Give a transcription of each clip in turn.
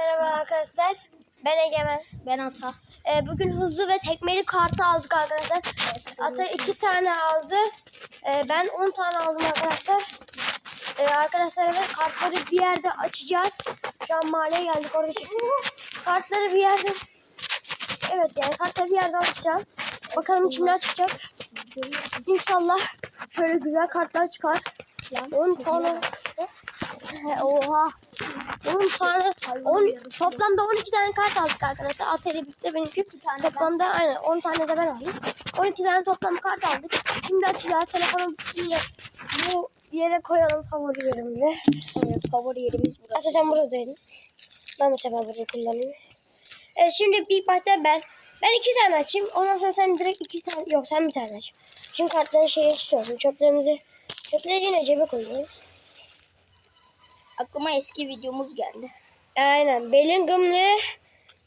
merhaba arkadaşlar. Ben Egemen. Ben Ata. Ee, bugün hızlı ve tekmeli kartı aldık arkadaşlar. Ata iki tane aldı. Ee, ben 10 tane aldım arkadaşlar. Ee, arkadaşlar evet kartları bir yerde açacağız. Şu an mahalleye geldik orada çektim. Kartları bir yerde Evet yani kartları bir yerde açacağım. Bakalım içinden çıkacak. İnşallah şöyle güzel kartlar çıkar. 10 tane. Oha. 10 tane. 10, toplamda 12 tane kart aldık arkadaşlar. Atari bitti benimki. Toplamda aynen 10 tane de ben aldım. 12 tane toplam kart aldık. Şimdi açacağız. Telefonu yine bu yere koyalım favorilerimize. Evet, favori yerimiz burası. Aslında sen buradaydın. Ben bu sefer burayı kullanayım. Evet şimdi bir başta ben. Ben iki tane açayım. Ondan sonra sen direkt iki tane. Yok sen bir tane aç. Şimdi kartları şeye istiyorum. Çöplerimizi. Çöpleri yine cebe koyayım. Aklıma eski videomuz geldi. Aynen. Bellingham'lı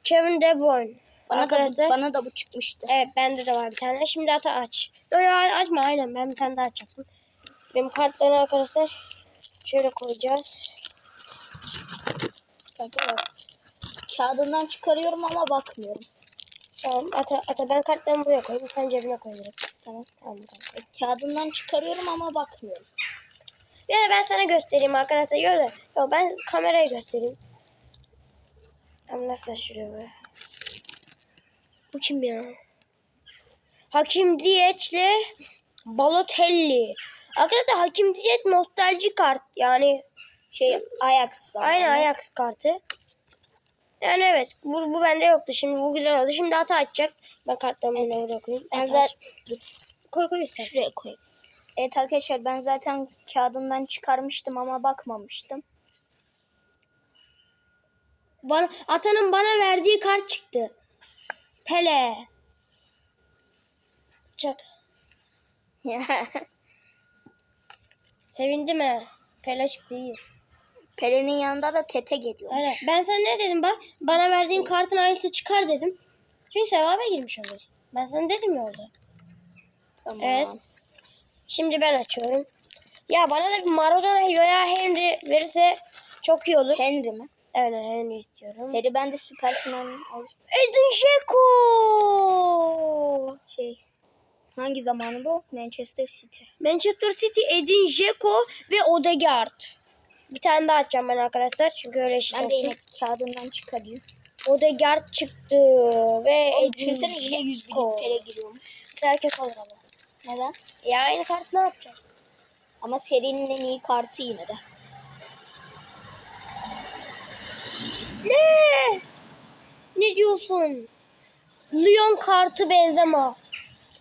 Kevin De Bruyne. Bana da, bu, Arkadaşlar. bana da bu çıkmıştı. Evet bende de var bir tane. Şimdi hata aç. Yok yok açma aynen. Ben bir tane daha açacaktım. Benim kartları arkadaşlar şöyle koyacağız. Bakın bak. Kağıdından çıkarıyorum ama bakmıyorum. Tamam. Ata, ata ben kartlarımı buraya koyayım. Sen cebine koy direkt. Tamam. Tamam. tamam. Kağıdından çıkarıyorum ama bakmıyorum. Ya da ben sana göstereyim arkadaşlar. Yok da. Yok ben kameraya göstereyim. Tam nasıl açılıyor bu? Bu kim ya? Hakim Ziyech'le Balotelli. Arkadaşlar Hakim Ziyech nostalji kart. Yani Şey Ajax. Aynen Ajax kartı. Yani evet bu, bu bende yoktu. Şimdi bu güzel oldu. Şimdi hata açacak. Ben kartlarımı yine oraya koyayım. Ben zaten. Koy koy. şuraya koyayım. Evet arkadaşlar ben zaten kağıdından çıkarmıştım ama bakmamıştım. Bana, Atanın bana verdiği kart çıktı. Pele. Çak. Sevindim he. Pele çıktı iyi. Pelin'in yanında da Tete geliyor. Aynen. Ben sana ne dedim bak? Bana verdiğin kartın aynısı çıkar dedim. Çünkü sevaba girmiş olur. Ben sana dedim ya orada. Tamam. Evet. Şimdi ben açıyorum. Ya bana da bir Maradona veya Henry verirse çok iyi olur. Henry mi? Evet Henry istiyorum. Henry ben de süper final Edin Dzeko. şey hangi zamanı bu? Manchester City. Manchester City, Edin Dzeko ve Odegaard. Bir tane daha açacağım ben arkadaşlar çünkü öyle işte. Ben de yine kağıdından çıkarayım. Odegaard çıktı ve Edin düşünsene yine 100 bin Dzeko. Giriyormuş. Herkes alır ama. Neden? Ya aynı kart ne yapacak? Ama serinin en iyi kartı yine de. Ne? Ne diyorsun? Lyon kartı Benzema.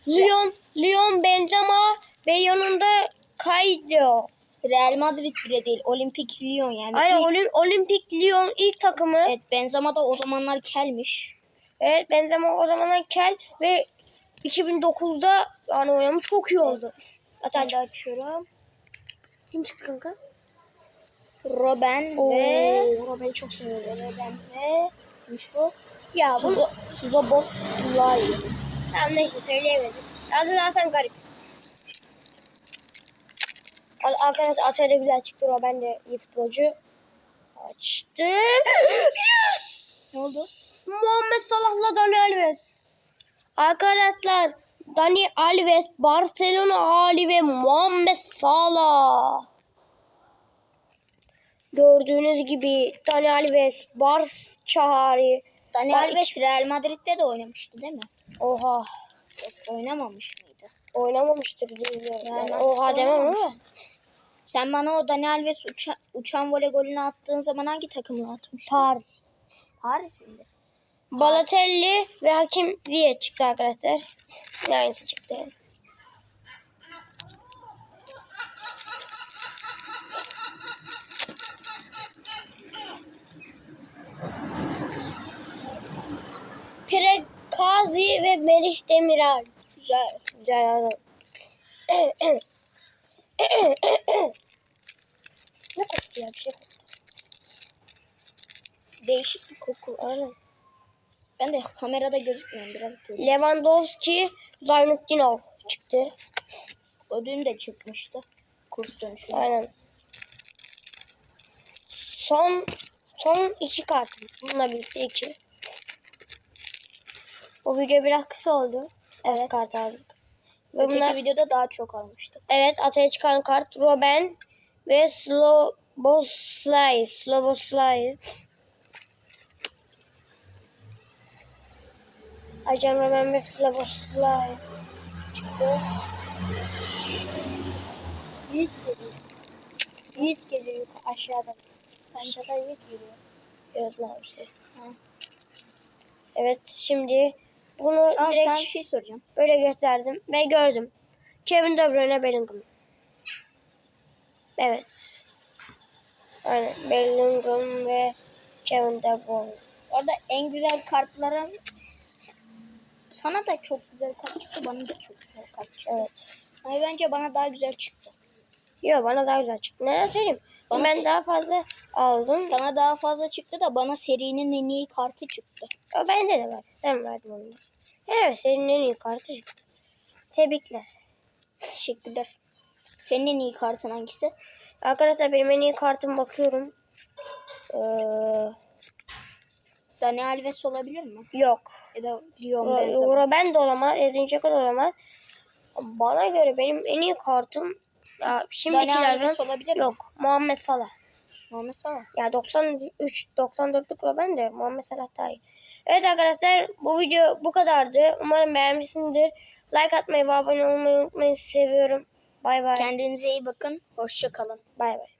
Lyon, Lyon Benzema ve yanında Kaydio. Real Madrid bile değil. Olimpik Lyon yani. Aynen İlk- Olim, Olimpik Lyon ilk takımı. Evet. Evet Benzema da o zamanlar kelmiş. Benzema o zamanlar kel ve 2009'da yani oynamış çok iyi oldu. Hatta açıyorum. kim çıktı kanka? Robben Oo, ve ben çok seviyorum. Robben ve kimmiş bu? Ya bu Suzo, Suzo Boslay. tamam neyse söyleyemedim. Adı zaten garip. Al- Arkadaşlar Atölye güzel çıktı. O ben de iyi futbolcu. Açtım. yes! Ne oldu? Muhammed Salah'la Dani Alves. Arkadaşlar Dani Alves, Barcelona hali ve Muhammed Salah. Gördüğünüz gibi Dani Alves, Barça hali. Dani Bak, Alves Real Madrid'de de oynamıştı değil mi? Oha. Yok, oynamamış mıydı? Oynamamıştır diye. Yani, oha demem ama. Sen bana o Dani Alves uça- uçan voley golünü attığın zaman hangi takımla atmıştın? Paris. Paris miydi? Balotelli ve Hakim diye çıktı arkadaşlar. Aynısı çıktı. Prekazi ve Melih Demiral. Güzel. Güzel ne koktu ya bir şey koktu. Değişik bir koku. Aynen. Ben de kamerada gözükmüyorum biraz görüyorum. Lewandowski, Zaynutdinov çıktı. O dün de çıkmıştı. Kurs dönüşü. Aynen. Son Son iki kartım. Bununla birlikte iki. Bu video biraz kısa oldu. Evet. Kart aldık. Ve Öteki bunlar, videoda daha çok almıştık. evet ataya çıkan kart Robin ve Sloboslay. Sloboslay. Ajan Robin ve Sloboslay çıktı. Yiğit geliyor. Yiğit geliyor yukarı- aşağıdan. Aşağıdan Yiğit geliyor. Evet mavisi. Ha. Evet şimdi bunu Tamam direkt sana bir şey soracağım. böyle gösterdim ve gördüm. Kevin De Bruyne Bellingham. Evet. Aynen Bellingham ve Kevin De Bruyne. Orada en güzel kartların sana da çok güzel kart çıktı. Bana da çok güzel kart çıktı. Evet. Ama bence bana daha güzel çıktı. Yok bana daha güzel çıktı. Neden söyleyeyim? Bana ben daha fazla aldım. Sana daha fazla çıktı da bana serinin en iyi kartı çıktı. O bende de var. Sen verdin onu. Evet senin en iyi kartı çıktı. Tebrikler. Teşekkürler. Senin en iyi kartın hangisi? Arkadaşlar benim en iyi kartım bakıyorum. Ee, Dani Alves olabilir mi? yok. Ya da Lyon Benzema. Euro ben de olamaz. Edin Dzeko da olamaz. Bana göre benim en iyi kartım ya Dani şimdikilerden Alves olabilir mi? yok. Muhammed Salah. Muhammed Salah. Ya 93 94'lük Robben de Muhammed Salah daha iyi. Evet arkadaşlar bu video bu kadardı. Umarım beğenmişsinizdir. Like atmayı ve abone olmayı unutmayın. Sizi seviyorum. Bay bay. Kendinize iyi bakın. Hoşça kalın. Bay bay.